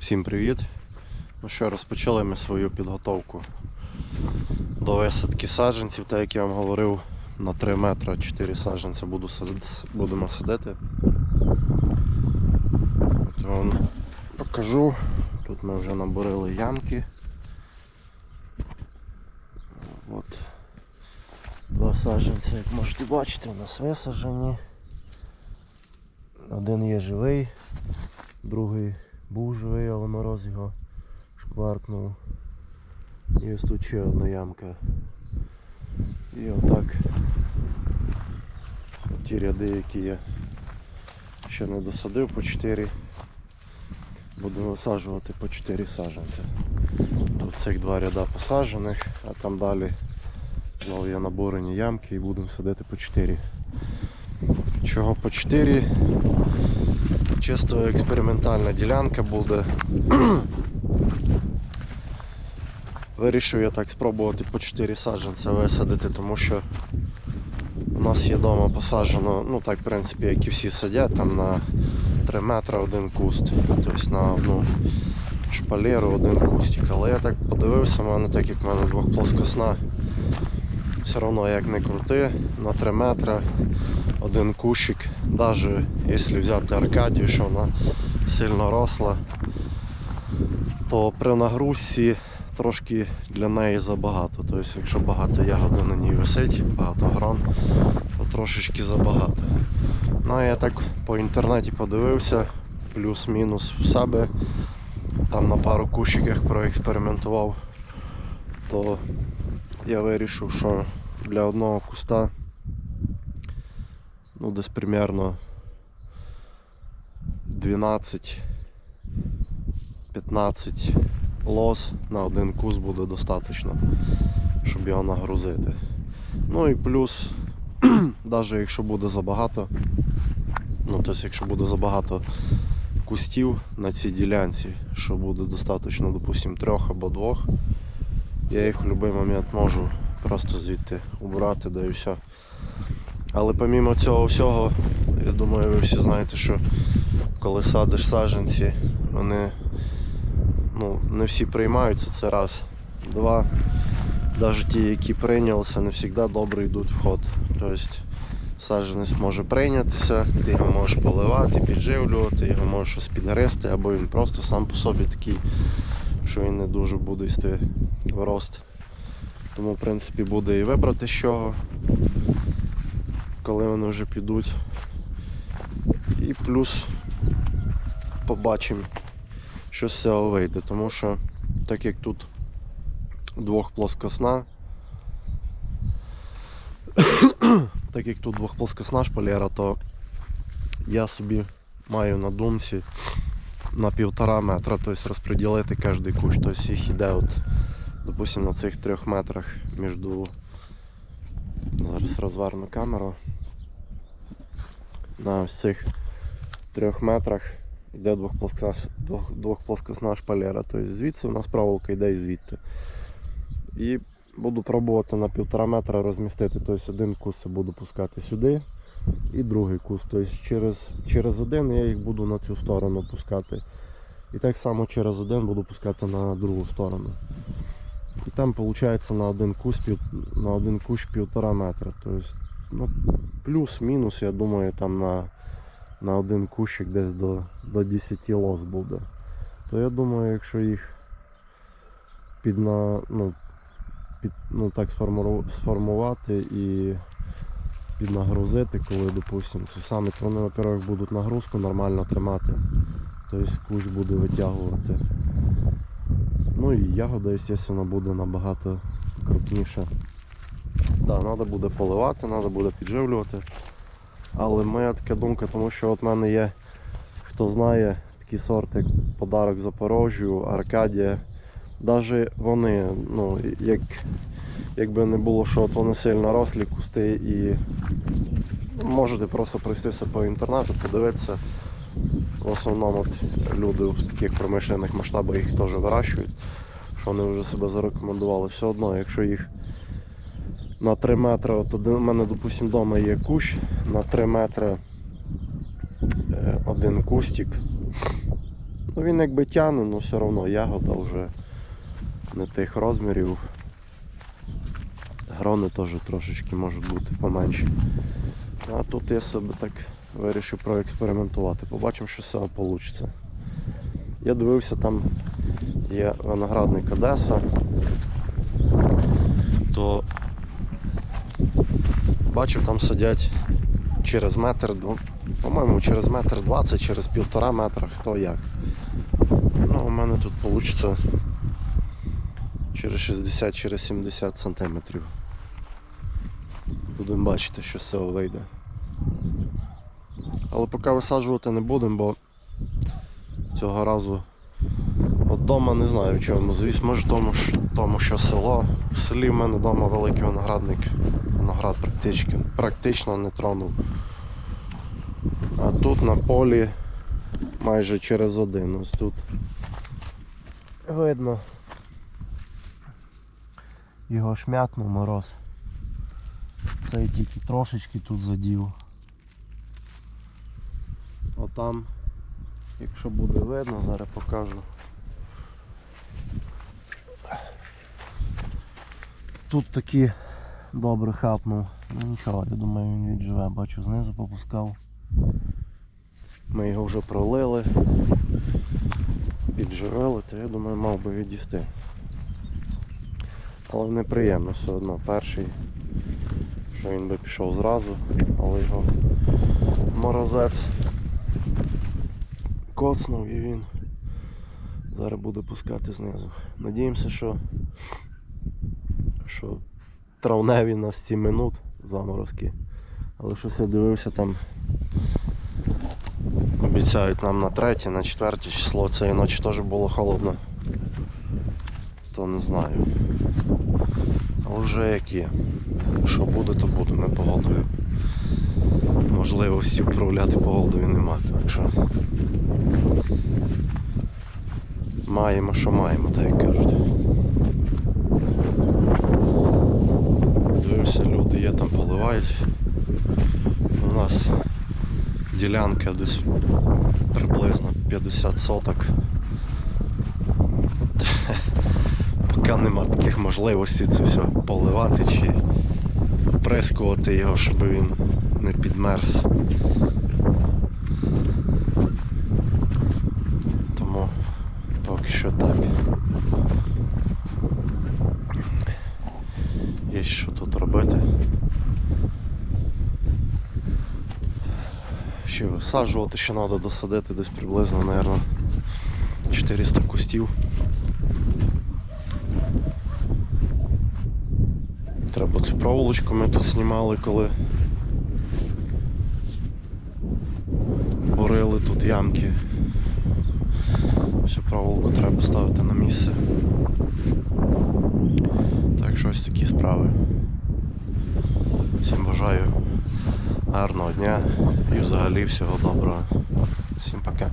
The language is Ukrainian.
Всім привіт! Ну що, розпочали ми свою підготовку до висадки саджанців, так як я вам говорив, на 3 метри 4 саджанця буду сад- будемо садити. От вам покажу. Тут ми вже наборили ямки. От. Два саджанця, як можете бачити, у нас висаджені. Один є живий, другий був живий, але мороз його шкваркнув. І ось тут ще одна ямка. І отак ті ряди, які я ще не досадив по 4. Буду висаджувати по 4 саджанця. Тут цих два ряда посаджених, а там далі знову є наборені ямки і будемо садити по 4. Чого по 4? Чисто експериментальна ділянка буде. Вирішив я так спробувати по 4 саджанця висадити, тому що у нас є вдома посаджено, ну так в принципі, як і всі садять, там на 3 метри один куст. Тобто на одну шпалеру один кустик. Але я так подивився, в мене так як в мене двохплоскосна, все одно як не крути, на 3 метри один кущик, навіть якщо взяти Аркадію, що вона сильно росла, то при нагрузці трошки для неї забагато. Тобто, якщо багато ягоди на ній висить, багато грон, то трошечки забагато. Ну а я так по інтернеті подивився, плюс-мінус в себе, там на пару кущиках проекспериментував, то я вирішив, що для одного куста ну десь примерно 12-15 лос на один кус буде достатньо, щоб його нагрузити. Ну і плюс, навіть якщо буде забагато, ну тобто якщо буде забагато кустів на цій ділянці, що буде достатньо, допустимо, трьох або двох, я їх в будь-який момент можу просто звідти убрати, да і все. Але помімо цього всього, я думаю, ви всі знаєте, що коли садиш саджанці, вони ну, не всі приймаються, це раз. Два. Навіть ті, які прийнялися, не завжди добре йдуть в ход. Тобто саджанець може прийнятися, ти його можеш поливати, підживлювати, його можеш щось підгризти, або він просто сам по собі такий, що він не дуже буде йти в рост. Тому в принципі буде і вибрати з чого коли вони вже підуть. І плюс побачимо, що з цього вийде, тому що так як тут двохплоскосна, так як тут двохплоскосна шпалера, то я собі маю на думці на півтора метра, тобто розподілити кожний кущ. Тобто їх іде от, допустим, на цих трьох метрах між Зараз розверну камеру. На ось цих трьох метрах йде двохплоскосна, двох, двохплоскосна шпалера. Тобто звідси у нас проволока йде і звідти. І буду пробувати на півтора метра розмістити. Тобто один кус буду пускати сюди і другий кус. Тобто через, через один я їх буду на цю сторону пускати. І так само через один буду пускати на другу сторону. І там виходить на один кущ, на один кущ півтора метра. Тобто, ну, плюс-мінус, я думаю, там на, на один кущик десь до, до 10 лос буде. То я думаю, якщо їх під на, ну, під, ну, так сформувати і піднагрузити, коли, допустимо, це саме, то вони, во-первых, будуть нагрузку нормально тримати. Тобто кущ буде витягувати. Ну і ягода, звісно, буде набагато крупніша. Да, треба буде поливати, треба буде підживлювати. Але моя така думка, тому що от в мене є, хто знає, такі сорти, як подарок Запорожжю, Аркадія. Навіть вони, ну, як, якби не було, що от вони сильно рослі кусти і можете просто пройтися по інтернету, подивитися. В основному от люди в таких промишлених масштабах їх теж вирощують, що вони вже себе зарекомендували. Все одно, якщо їх на 3 метри, от один, у мене, допустимо, вдома є кущ, на 3 метри е, один кустик. Ну він якби тяне, але все одно ягода вже не тих розмірів. Грони теж трошечки можуть бути поменші. А тут я себе так вирішив проекспериментувати. Побачимо, що з цього вийде. Я дивився, там є виноградник Одеса, то бачив, там сидять через метр, по-моєму, через метр двадцять, через півтора метра, хто як. Ну, у мене тут вийде через 60, через 70 сантиметрів. Будемо бачити, що з цього вийде. Але поки висаджувати не будемо, бо цього разу от дома не знаю в чому. Звісно, може тому, тому, що село. В селі в мене вдома великий виноградник. Виноград практично, практично не тронув. А тут на полі майже через один. Ось тут видно. Його шмякнув мороз. Цей тільки трошечки тут задів. Отам, якщо буде видно, зараз покажу. Тут такі добре хапнув. Ну нічого, я думаю він відживе. Бачу, знизу попускав. Ми його вже пролили, підживили, то я думаю мав би відійсти. Але неприємно все одно. Перший, що він би пішов зразу, але його морозець коцнув і він зараз буде пускати знизу. Надіємося, що, що травневі на 7 минут заморозки. Але щось я дивився там. Обіцяють нам на третє, на четверте число цієї ночі теж було холодно. То не знаю. Але вже як є. Що буде, то буде, ми погодою. Можливості управляти погодою нема, так що маємо, що маємо, так як кажуть. Дивився, люди є там поливають. У нас ділянка десь приблизно 50 соток. Поки нема таких можливостей це все поливати чи оприскувати його, щоб він не підмерз. Тому поки що так. Є що тут робити. Ще висаджувати, ще треба досадити десь приблизно, мабуть, 400 кустів. Треба цю проволочку ми тут знімали, коли бурили тут ямки. Всю проволоку треба ставити на місце. Так що ось такі справи. Всім бажаю гарного дня і взагалі всього доброго. Всім пока.